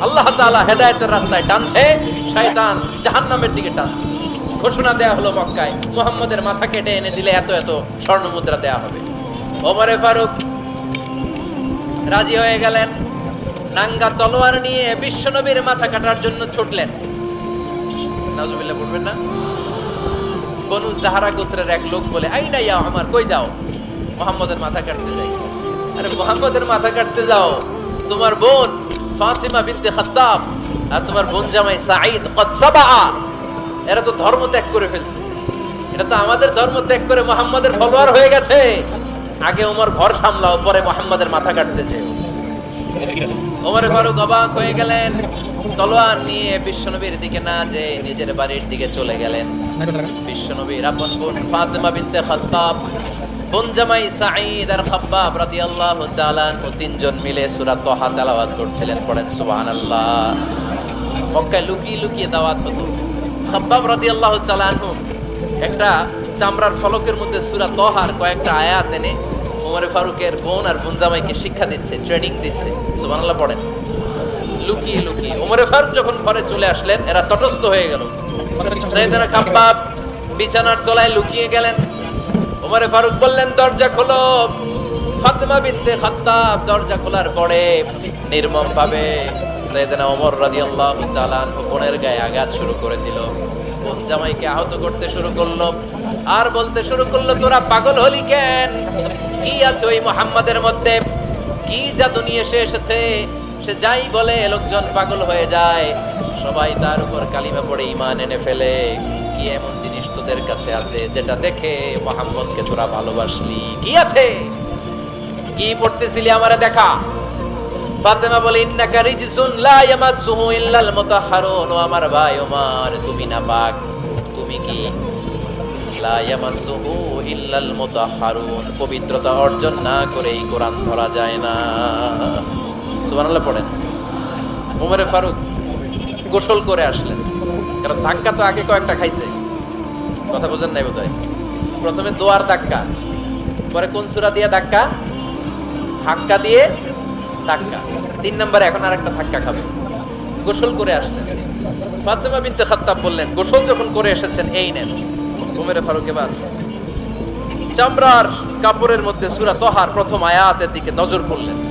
আল্লাহ তাআলা হেদায়েতের রাস্তায় টানছে, শয়তান জাহান্নামের দিকে টানছে। ঘোষণা দেয়া হলো মক্কায়, মুহাম্মদের মাথা কেটে এনে দিলে এত এত স্বর্ণ মুদ্রা দেয়া হবে। ওমরে ফারুক রাজি হয়ে গেলেন, নাঙ্গা তলোয়ার নিয়ে বিশ্বনবীর মাথা কাটার জন্য ছুটলেন। নাজুবিল্লাহ পড়বেন না? বনু জাহারা গোত্রের এক লোক বলে, আই না যাও আমার, কই যাও? মোহাম্মদের মাথা কাটতে যাই। আরে, মোহাম্মদের মাথা কাটতে যাও? তোমার বোন ফাতিমা বিনতে খাত্তাব। আর তোমার বোন জামাই সাঈদ, কদ সাবা এরা তো ধর্ম ত্যাগ করে ফেলছে। এটা তো আমাদের ধর্ম ত্যাগ করে মোহাম্মদের ফলোয়ার হয়ে গেছে। আগে ওমর ঘর সামলাও, পরে মোহাম্মদের মাথা কাটতেছে ওমর ফারুক অবাক হয়ে গেলেন। তলোয়ার নিয়ে বিশ্বনবীর দিকে না যে নিজের বাড়ির দিকে চলে গেলেন। বিশ্বনবীর আপন বোন ফাতেমা বিনতে খাত্তাব, বোন জামাই সাঈদ আর খাব্বাব রাদিয়াল্লাহু তাআলা ও তিনজন মিলে সূরা তাহা তেলাওয়াত করছিলেন, পড়েন সুবহানাল্লাহ। মক্কায় লুকিয়ে লুকিয়ে দাওয়াত হতো। খাব্বাব তাআলা আনহু একটা চামড়ার ফলকের মধ্যে সূরা তহার কয়েকটা আয়াত এনে ওমর ফারুকের বোন আর বোন জামাইকে শিক্ষা দিচ্ছে ট্রেনিং দিচ্ছে। সুবহানাল্লাহ পড়েন। লুকিয়ে লুকিয়ে। ওমরে ফারুক যখন ঘরে চলে আসলেন, এরা তটস্থ হয়ে গেল। সাইয়েদনা খাব্বাব বিছানার তলায় লুকিয়ে গেলেন। ওমরে ফারুক বললেন, দরজা খোলো। ফাতেমা বিনতে খাত্তাব দরজা খোলার পরে নির্মম ভাবে সাইয়েদনা ওমর রাদিয়াল্লাহু আনহু বোনের গায়ে আঘাত শুরু করে দিল। বোন জামাইকে আহত করতে শুরু করল। আর বলতে শুরু করল, তোরা পাগল হলি কেন? কি আছে ওই মোহাম্মদের মধ্যে? কি জাদু নিয়ে সে এসেছে? সে যাই বলে লোকজন পাগল হয়ে যায়। সবাই তার উপর কালিমা পড়ে ইমান এনে ফেলে। কি এমন জিনিস তোদের কাছে আছে যেটা দেখে মোহাম্মদকে তোরা ভালোবাসলি? কি আছে? কি পড়তেছিলি আমারে দেখা? ফাতেমা বলে, ইন্নাকা রিজসুন লা ইয়ামাসসুহু ইল্লাল মুতাহহারুন ও আমার ভাই ওমর, তুমি না পাক, তুমি কি? লা ইয়ামাসসুহু ইল্লাল মুতাহহারুন পবিত্রতা অর্জন না করে এই কোরআন ধরা যায় না। সুবহানাল্লাহ পড়েন। উমরে ফারুক গোসল করে আসলেন। কারণ ধাক্কা তো আগে কয়েকটা খাইছে। কথা বোঝেন নাই বোধহয়। প্রথমে দোয়ার ধাক্কা, পরে কোন সূরা দিয়ে ধাক্কা? ধাক্কা দিয়ে ধাক্কা। তিন নম্বরে এখন আর একটা ধাক্কা খাবে। গোসল করে আসলেন। ফাতেমা বিনতে খাত্তাব বললেন, গোসল যখন করে এসেছেন, এই নেন। উমরে ফারুক এবার, চামড়ার কাপড়ের মধ্যে সুরা তহার প্রথম আয়াতের দিকে নজর করলেন।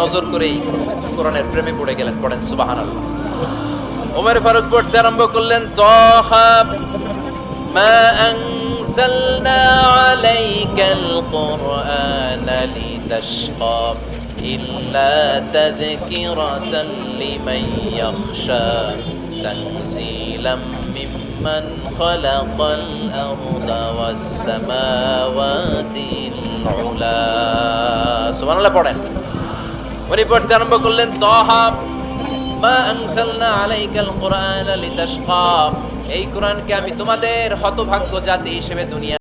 নজর করেই কোরআনের প্রেমে পড়ে গেলেন পড়েন সুবাহান ওমর ফারুক পড়তে আরম্ভ করলেন তহা মা أنزلنا عليك القرآن لتشقى إلا تذكرة لمن يخشى تنزيلا ممن خلق الأرض والسماوات العلا سبحان الله পড়েন উনি পড়তে আরম্ভ করলেন, তহা মা আনসালনা আলাইকাল কোরআন লিতাশকা। এই কোরআনকে আমি তোমাদের হতভাগ্য জাতি হিসেবে দুনিয়া